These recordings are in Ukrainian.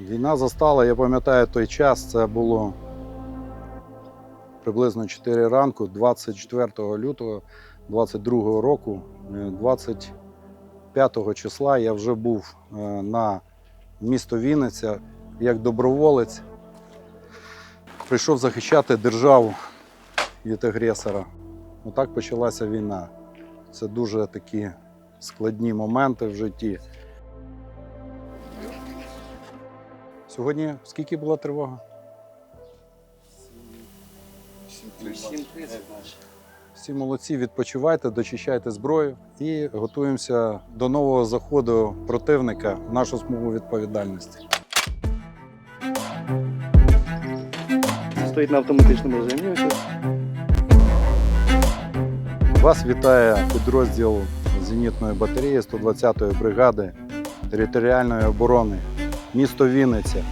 Війна застала, я пам'ятаю той час, це було приблизно 4 ранку, 24 лютого 22 року, Е, 25 числа я вже був е, на місто Вінниця як доброволець. Прийшов захищати державу від агресора. Отак почалася війна. Це дуже такі складні моменти в житті. Сьогодні скільки була тривога? Всі молодці, відпочивайте, дочищайте зброю і готуємося до нового заходу противника в нашу смугу відповідальності. Стоїть на автоматичному режимі. Вас вітає підрозділ зенітної батареї 120-ї бригади територіальної оборони, місто Вінниця.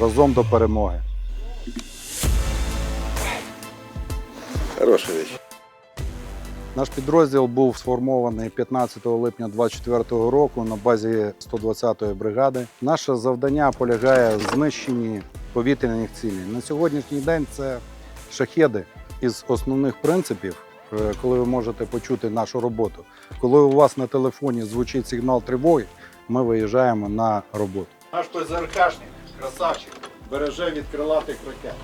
Разом до перемоги. Хорошая вещь. Наш підрозділ був сформований 15 липня 2024 року на базі 120-ї бригади. Наше завдання полягає в знищенні повітряних цілей. На сьогоднішній день це шахеди із основних принципів, е, коли ви можете почути нашу роботу. Коли у вас на телефоні звучить сигнал тривоги, ми виїжджаємо на роботу. Наш той ЗРКшник, красавчик, береже від крилатих ракет.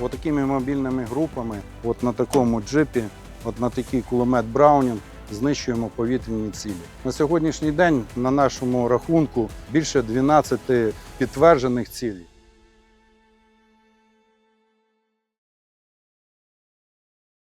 От такими мобільними групами, от на такому джипі, от на такий кулемет Браунінг знищуємо повітряні цілі. На сьогоднішній день на нашому рахунку більше 12 підтверджених цілей.